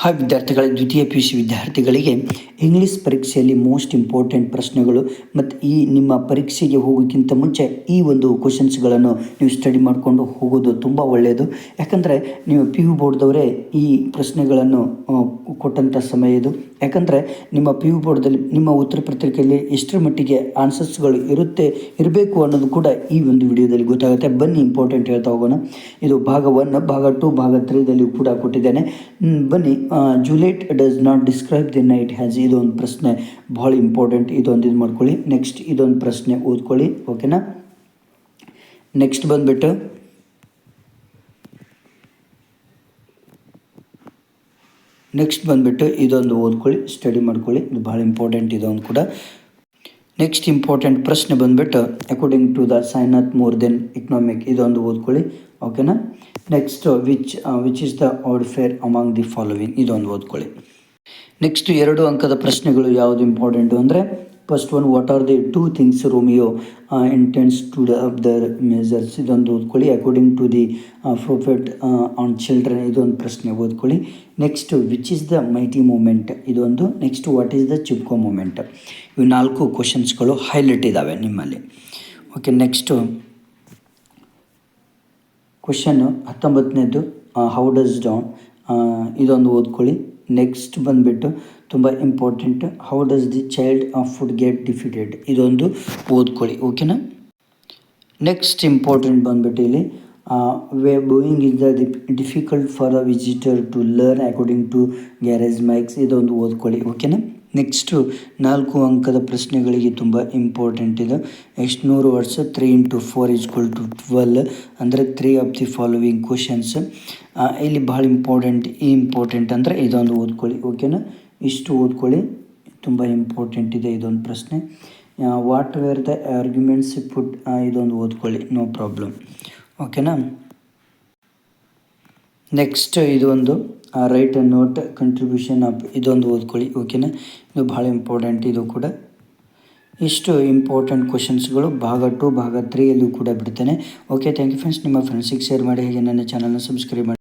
Hi ವಿದ್ಯಾರ್ಥಿಗಳ ದ್ವಿತೀಯ P U C ವಿದ್ಯಾರ್ಥಿಗಳಿಗೆ ಇಂಗ್ಲೀಷ್ ಪರೀಕ್ಷೆಯಲ್ಲಿ ಮೋಸ್ಟ್ ಇಂಪಾರ್ಟೆಂಟ್ ಪ್ರಶ್ನೆಗಳು ಮತ್ತು ಈ ನಿಮ್ಮ ಪರೀಕ್ಷೆಗೆ ಹೋಗೋಕ್ಕಿಂತ ಮುಂಚೆ ಈ ಒಂದು ಕ್ವಶನ್ಸ್ಗಳನ್ನು ನೀವು ಸ್ಟಡಿ ಮಾಡಿಕೊಂಡು ಹೋಗೋದು ತುಂಬ ಒಳ್ಳೆಯದು ಯಾಕಂದರೆ ನೀವು ಪಿ ಯು ಬೋರ್ಡ್ದವರೇ ಈ ಪ್ರಶ್ನೆಗಳನ್ನು ಕೊಟ್ಟಂಥ ಸಮಯ ಇದು. ಯಾಕಂದರೆ ನಿಮ್ಮ ಪಿ ಯು ಬೋರ್ಡ್ದಲ್ಲಿ ನಿಮ್ಮ ಉತ್ತರ ಪತ್ರಿಕೆಯಲ್ಲಿ ಎಷ್ಟರ ಮಟ್ಟಿಗೆ ಆನ್ಸರ್ಸ್ಗಳು ಇರುತ್ತೆ, ಇರಬೇಕು ಅನ್ನೋದು ಕೂಡ ಈ ಒಂದು ವಿಡಿಯೋದಲ್ಲಿ ಗೊತ್ತಾಗುತ್ತೆ. ಬನ್ನಿ ಇಂಪಾರ್ಟೆಂಟ್ ಹೇಳ್ತಾ ಹೋಗೋಣ. ಇದು ಭಾಗ ಒನ್ ಭಾಗ ಟು ಭಾಗ ತ್ರೀದಲ್ಲಿ ಕೂಡ ಕೊಟ್ಟಿದ್ದೇನೆ. ಬನ್ನಿ Juliet does not describe the night has ಇದೊಂದು ಪ್ರಶ್ನೆ ಭಾಳ ಇಂಪಾರ್ಟೆಂಟ್ ಇದೊಂದು ಇದು ಮಾಡ್ಕೊಳ್ಳಿ. ನೆಕ್ಸ್ಟ್ ಇದೊಂದು ಪ್ರಶ್ನೆ ಓದ್ಕೊಳ್ಳಿ. ಓಕೆನಾ ನೆಕ್ಸ್ಟ್ ಬಂದ್ಬಿಟ್ಟು ನೆಕ್ಸ್ಟ್ ಬಂದುಬಿಟ್ಟು ಇದೊಂದು ಓದ್ಕೊಳ್ಳಿ ಸ್ಟಡಿ ಮಾಡ್ಕೊಳ್ಳಿ. ಇದು ಭಾಳ ಇಂಪಾರ್ಟೆಂಟ್ ಇದೊಂದು ಕೂಡ. ನೆಕ್ಸ್ಟ್ ಇಂಪಾರ್ಟೆಂಟ್ ಪ್ರಶ್ನೆ ಬಂದುಬಿಟ್ಟು according to the Sainath more than economic ಇದೊಂದು ಓದ್ಕೊಳ್ಳಿ. ಓಕೆನಾ next which which is the odd pair among the following ಇದೊಂದು ಓದ್ಕೊಳ್ಳಿ. ನೆಕ್ಸ್ಟ್ ಎರಡು ಅಂಕದ ಪ್ರಶ್ನೆಗಳು ಯಾವುದು ಇಂಪಾರ್ಟೆಂಟು ಅಂದರೆ first one what are the two things Romeo intends to of the majors ಇದೊಂದು ಓದ್ಕೊಳ್ಳಿ. According to the prophet on children ಇದೊಂದು ಪ್ರಶ್ನೆ ಓದ್ಕೊಳ್ಳಿ. Next which is the mighty movement ಇದೊಂದು. Next what is the Chipko movement ಇವು ನಾಲ್ಕು ಕ್ವಶನ್ಸ್ಗಳು highlight ಇದ್ದಾವೆ ನಿಮ್ಮಲ್ಲಿ. ಓಕೆ ನೆಕ್ಸ್ಟು ಕ್ವಶನ್ನು ಹತ್ತೊಂಬತ್ತನೇದು ಹೌ ಡಸ್ ಡೌನ್ ಇದೊಂದು ಓದ್ಕೊಳ್ಳಿ. ನೆಕ್ಸ್ಟ್ ಬಂದುಬಿಟ್ಟು ತುಂಬ important how does the child of food get defeated ಇದೊಂದು ಓದ್ಕೊಳ್ಳಿ ಓಕೆನಾ ನೆಕ್ಸ್ಟ್ ಇಂಪಾರ್ಟೆಂಟ್ ಬಂದುಬಿಟ್ಟು ಇಲ್ಲಿ way bowing is the difficult for a visitor to learn according to George Mikes ಇದೊಂದು ಓದ್ಕೊಳ್ಳಿ ಓಕೆನಾ ನೆಕ್ಸ್ಟು ನಾಲ್ಕು ಅಂಕದ ಪ್ರಶ್ನೆಗಳಿಗೆ ತುಂಬ ಇಂಪಾರ್ಟೆಂಟ್ ಇದೆ. ಎಷ್ಟು ನೂರು ವರ್ಷ three into four equal to twelve ಅಂದರೆ three of the following questions ಇಲ್ಲಿ ಭಾಳ ಇಂಪಾರ್ಟೆಂಟ್ ಈ ಇಂಪಾರ್ಟೆಂಟ್ ಅಂದರೆ ಇದೊಂದು ಓದ್ಕೊಳ್ಳಿ ಓಕೆನಾ ಇಷ್ಟು ಓದ್ಕೊಳ್ಳಿ, ತುಂಬ ಇಂಪಾರ್ಟೆಂಟ್ ಇದೆ ಇದೊಂದು ಪ್ರಶ್ನೆ. What were the arguments food ಇದೊಂದು ಓದ್ಕೊಳ್ಳಿ ನೋ ಪ್ರಾಬ್ಲಮ್ ಓಕೆನಾ ನೆಕ್ಸ್ಟ್ ಇದೊಂದು write a note contribution of ಇದೊಂದು ಓದ್ಕೊಳ್ಳಿ ಓಕೆನಾ ಇದು ಭಾಳ ಇಂಪಾರ್ಟೆಂಟ್ ಇದು ಕೂಡ. ಇಷ್ಟು ಇಂಪಾರ್ಟೆಂಟ್ ಕ್ವಶನ್ಸ್ಗಳು ಭಾಗ ಟು ಭಾಗ ತ್ರೀಯಲ್ಲೂ ಕೂಡ ಬಿಡ್ತೇನೆ. ಓಕೆ ಥ್ಯಾಂಕ್ ಯು ಫ್ರೆಂಡ್ಸ್ ನಿಮ್ಮ ಫ್ರೆಂಡ್ಸಿಗೆ ಶೇರ್ ಮಾಡಿ, ಹಾಗೆ ನನ್ನ ಚಾನಲ್ನ ಸಬ್ಸ್ಕ್ರೈಬ್ ಮಾಡಿ.